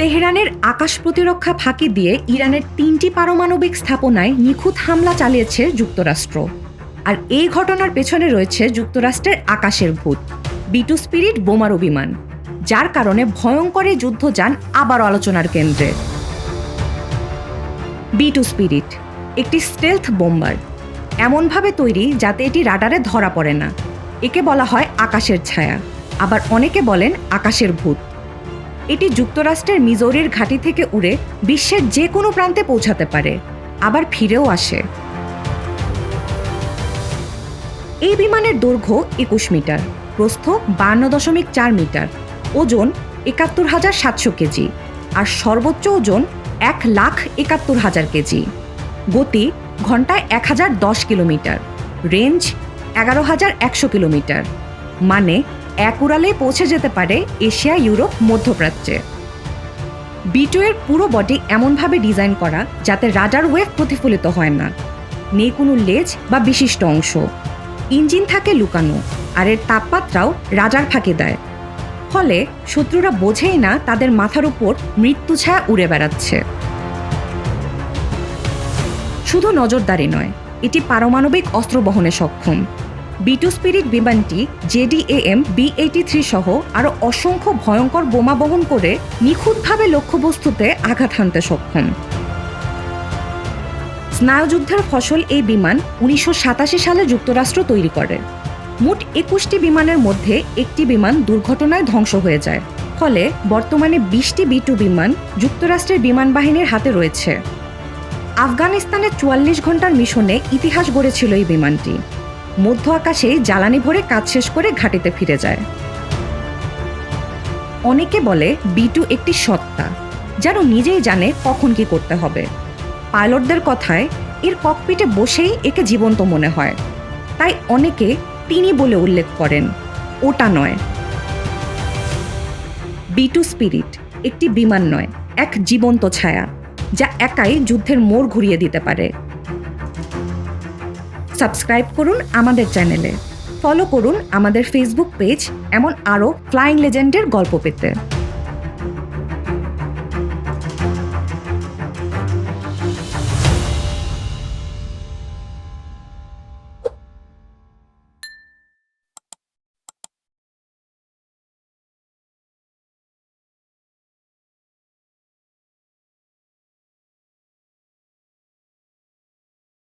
তেহরানের আকাশ প্রতিরক্ষা ফাঁকি দিয়ে ইরানের তিনটি পারমাণবিক স্থাপনায় নিখুঁত হামলা চালিয়েছে যুক্তরাষ্ট্র। আর এই ঘটনার পেছনে রয়েছে যুক্তরাষ্ট্রের আকাশের ভূত বিটু স্পিরিট বোমারু বিমান, যার কারণে ভয়ঙ্কর যুদ্ধ যান আবার আলোচনার কেন্দ্রে। বি টু স্পিরিট, একটি স্টেলথ বোম্বার, এমনভাবে তৈরি যাতে এটি রাডারে ধরা পড়ে না। একে বলা হয় আকাশের ছায়া। আবার অনেকে বলেন আকাশের ভূত। এটি যুক্তরাষ্ট্রের মিজোরির ঘাঁটি থেকে উড়ে বিশ্বের যে কোনো প্রান্তে পৌঁছাতে পারে, আবার ফিরেও আসে। এই বিমানের দৈর্ঘ্য একুশ মিটার, প্রস্থ বান্ন দশমিক চার মিটার, ওজন একাত্তর হাজার সাতশো কেজি আর সর্বোচ্চ ওজন এক লাখ একাত্তর হাজার কেজি। গতি ঘন্টায় এক হাজার দশ কিলোমিটার, রেঞ্জ এগারো হাজার একশো কিলোমিটার মানে এক উড়ালে পৌঁছে যেতে পারে এশিয়া, ইউরোপ, মধ্যপ্রাচ্যে। বিটু এর পুরো বডি এমনভাবে ডিজাইন করা যাতে রাডার ওয়েভ প্রতিফলিত হয় না। নেই কোনো লেজ বা বিশিষ্ট অংশ। ইঞ্জিন থাকে লুকানো, আর এর তাপমাত্রাও রাজার ফাঁকে দেয়। ফলে শত্রুরা বোঝেই না তাদের মাথার উপর মৃত্যু ছায়া উড়ে বেড়াচ্ছে। শুধু নজরদারি নয়, এটি পারমাণবিক অস্ত্র বহনে সক্ষম। বিটু স্পিরিট বিমানটি জেডিএএম বি এইটি থ্রি সহ আরও অসংখ্য ভয়ঙ্কর বোমা বহন করে নিখুঁতভাবে লক্ষ্যবস্তুতে আঘাত হানতে সক্ষম। স্নায়ুযুদ্ধের ফসল এই বিমান উনিশশো সাতাশি সালে যুক্তরাষ্ট্র তৈরি করে। মোট একুশটি বিমানের মধ্যে একটি বিমান দুর্ঘটনায় ধ্বংস হয়ে যায়। ফলে বর্তমানে বিশটি বি টু বিমান যুক্তরাষ্ট্রের বিমান বাহিনীর হাতে রয়েছে। আফগানিস্তানে চুয়াল্লিশ ঘণ্টার মিশনে ইতিহাস গড়েছিল এই বিমানটি। মধ্য আকাশে জ্বালানি ভরে কাজ শেষ করে ঘাটিতে ফিরে যায়। অনেকে বলে, বিটু একটি সত্তা, যেন নিজেই জানে কখন কি করতে হবে। পাইলটদের কথায়, এর ককপিটে বসেই একে জীবন্ত মনে হয়। তাই অনেকে তিনি বলে উল্লেখ করেন, ওটা নয়। বিটু স্পিরিট, একটি বিমান নয়, এক জীবন্ত ছায়া, যা একাই যুদ্ধের মোড় ঘুরিয়ে দিতে পারে। সাবস্ক্রাইব করুন আমাদের চ্যানেলে। ফলো করুন আমাদের ফেসবুক পেজ এমন আরও ফ্লাইং লেজেন্ডের গল্প পেতে।